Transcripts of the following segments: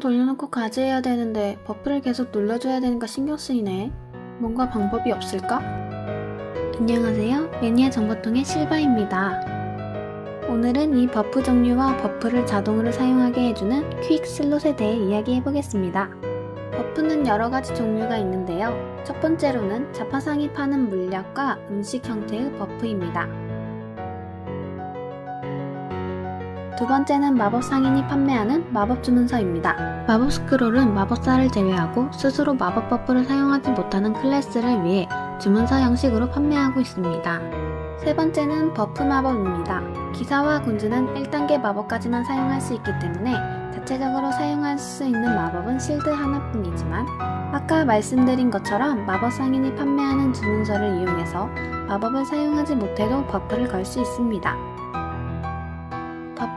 돌려놓고 가지해야 되는데 버프를 계속 눌러줘야 되니까 신경 쓰이네. 뭔가 방법이 없을까? 안녕하세요. 매니아 정보통의 실바입니다. 오늘은 이 버프 종류와 버프를 자동으로 사용하게 해주는 퀵 슬롯에 대해 이야기해 보겠습니다. 버프는 여러 가지 종류가 있는데요. 첫 번째로는 자파상이 파는 물약과 음식 형태의 버프입니다. 두 번째는 마법 상인이 판매하는 마법 주문서입니다. 마법 스크롤은 마법사를 제외하고 스스로 마법 버프를 사용하지 못하는 클래스를 위해 주문서 형식으로 판매하고 있습니다. 세 번째는 버프 마법입니다. 기사와 군주는 1단계 마법까지만 사용할 수 있기 때문에 자체적으로 사용할 수 있는 마법은 실드 하나뿐이지만 아까 말씀드린 것처럼 마법 상인이 판매하는 주문서를 이용해서 마법을 사용하지 못해도 버프를 걸 수 있습니다.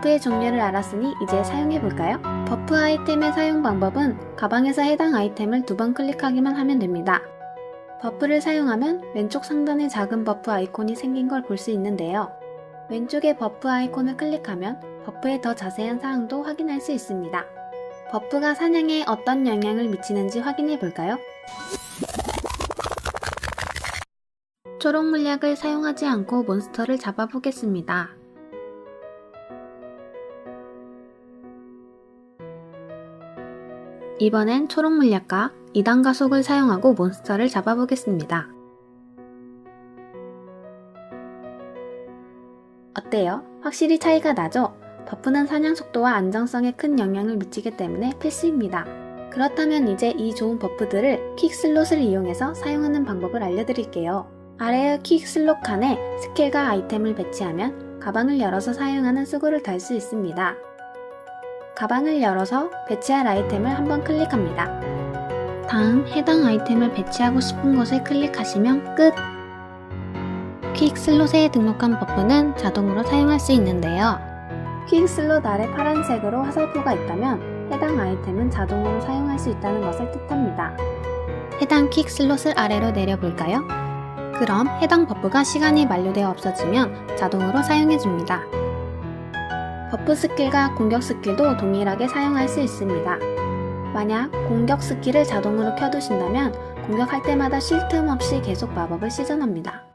버프의 종류를 알았으니 이제 사용해 볼까요? 버프 아이템의 사용 방법은 가방에서 해당 아이템을 두 번 클릭하기만 하면 됩니다. 버프를 사용하면 왼쪽 상단에 작은 버프 아이콘이 생긴 걸 볼 수 있는데요. 왼쪽에 버프 아이콘을 클릭하면 버프의 더 자세한 사항도 확인할 수 있습니다. 버프가 사냥에 어떤 영향을 미치는지 확인해 볼까요? 초록 물약을 사용하지 않고 몬스터를 잡아보겠습니다. 이번엔 초록 물약과 2단 가속을 사용하고 몬스터를 잡아보겠습니다. 어때요? 확실히 차이가 나죠? 버프는 사냥 속도와 안정성에 큰 영향을 미치기 때문에 필수입니다. 그렇다면 이제 이 좋은 버프들을 퀵 슬롯을 이용해서 사용하는 방법을 알려드릴게요. 아래의 퀵 슬롯 칸에 스킬과 아이템을 배치하면 가방을 열어서 사용하는 수고를 달 수 있습니다. 가방을 열어서 배치할 아이템을 한번 클릭합니다. 다음 해당 아이템을 배치하고 싶은 곳에 클릭하시면 끝! 퀵 슬롯에 등록한 버프는 자동으로 사용할 수 있는데요. 퀵 슬롯 아래 파란색으로 화살표가 있다면 해당 아이템은 자동으로 사용할 수 있다는 것을 뜻합니다. 해당 퀵 슬롯을 아래로 내려볼까요? 그럼 해당 버프가 시간이 만료되어 없어지면 자동으로 사용해줍니다. 버프 스킬과 공격 스킬도 동일하게 사용할 수 있습니다. 만약 공격 스킬을 자동으로 켜두신다면 공격할 때마다 쉴 틈 없이 계속 마법을 시전합니다.